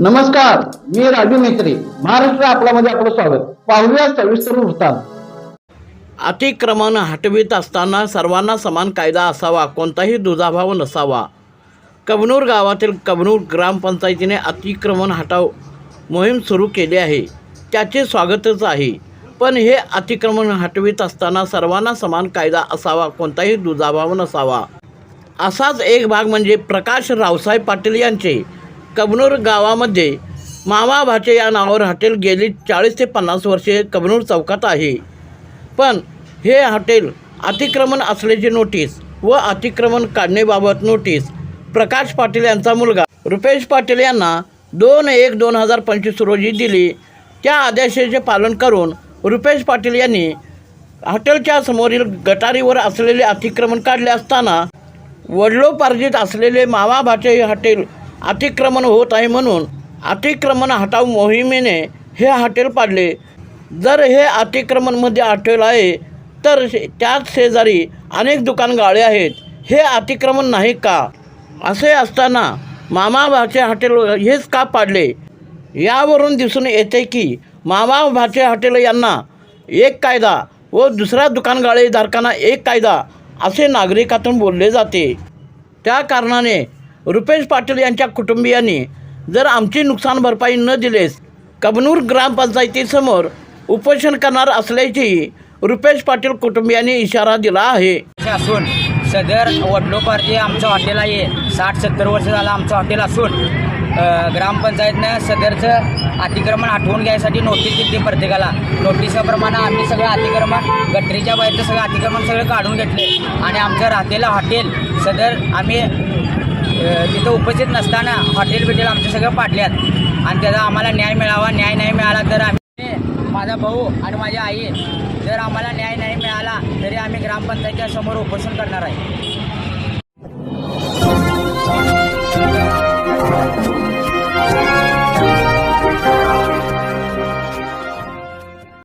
नमस्कार मी राजू मेत्री महाराष्ट्र आपल्यामध्ये आपलं स्वागत. पाहूया सविस्तर वृत्तांत. अतिक्रमण हटवित असताना सर्वांना समान कायदा असावा कोणताही दुजाभाव नसावा. कबनूर गावातील कबनूर ग्रामपंचायतीने अतिक्रमण हटाव मोहीम सुरू केली आहे. त्याचे स्वागतच आहे. पण हे अतिक्रमण हटवित असताना सर्वांना समान कायदा असावा कोणताही दुजाभाव नसावा. असाच एक भाग म्हणजे प्रकाश रावसाहेब पाटील यांचे. कबनूर गावामध्ये मामा भाचे या नावावर हॉटेल गेली चाळीस ते पन्नास वर्षे कबनूर चौकात आहे. पण हे हॉटेल अतिक्रमण असल्याची नोटीस व अतिक्रमण काढण्याबाबत नोटीस प्रकाश पाटील यांचा मुलगा रुपेश पाटील यांना दोन एक दोन हजार पंचवीस रोजी दिली. त्या आदेशाचे पालन करून रुपेश पाटील यांनी हॉटेलच्या समोरील गटारीवर असलेले अतिक्रमण काढले असताना वडलोपार्जित असलेले मामा भाचे हॉटेल अतिक्रमण होत आहे म्हणून अतिक्रमण हटाव मोहिमेने हे हॉटेल पाडले. जर हे अतिक्रमणमध्ये हॉटेल आहे तर त्याच शेजारी अनेक दुकान गाळे आहेत. हे अतिक्रमण नाही का? असे असताना मामा भाचे हॉटेल हेच का पाडले? यावरून दिसून येते की मामा भाचे हॉटेल यांना एक कायदा व दुसऱ्या दुकानगाळेधारकांना एक कायदा असे नागरिकातून बोलले जाते. त्या कारणाने रुपेश पाटील यांच्या कुटुंबियांनी जर आमची नुकसान भरपाई न दिलेस कबनूर ग्रामपंचायतीसमोर उपोषण करणार असल्याची रुपेश पाटील कुटुंबियांनी इशारा दिला आहे. असून सदर वडलोपारचे आमचं हॉटेल आहे. साठ सत्तर वर्ष झालं आमचं हॉटेल असून ग्रामपंचायतनं सदरचं अतिक्रमण आठवून घ्यायसाठी नोटीस दिली प्रत्येकाला. नोटीसाप्रमाणे आम्ही सगळं अतिक्रमण गटरीच्या बाहेरचं सगळं अतिक्रमण सगळं काढून घेतले. आणि आमचं राहतेलं हॉटेल सदर आम्ही तिथं उपस्थित नसताना हॉटेल बिटेल आमचे सगळं पाडल्यात. आणि त्याचा आम्हाला न्याय मिळावा. न्याय नाही मिळाला तर आम्ही माझा भाऊ आणि माझी आई जर आम्हाला न्याय नाही मिळाला तरी आम्ही ग्रामपंचायतीच्या समोर उपोषण करणार आहे.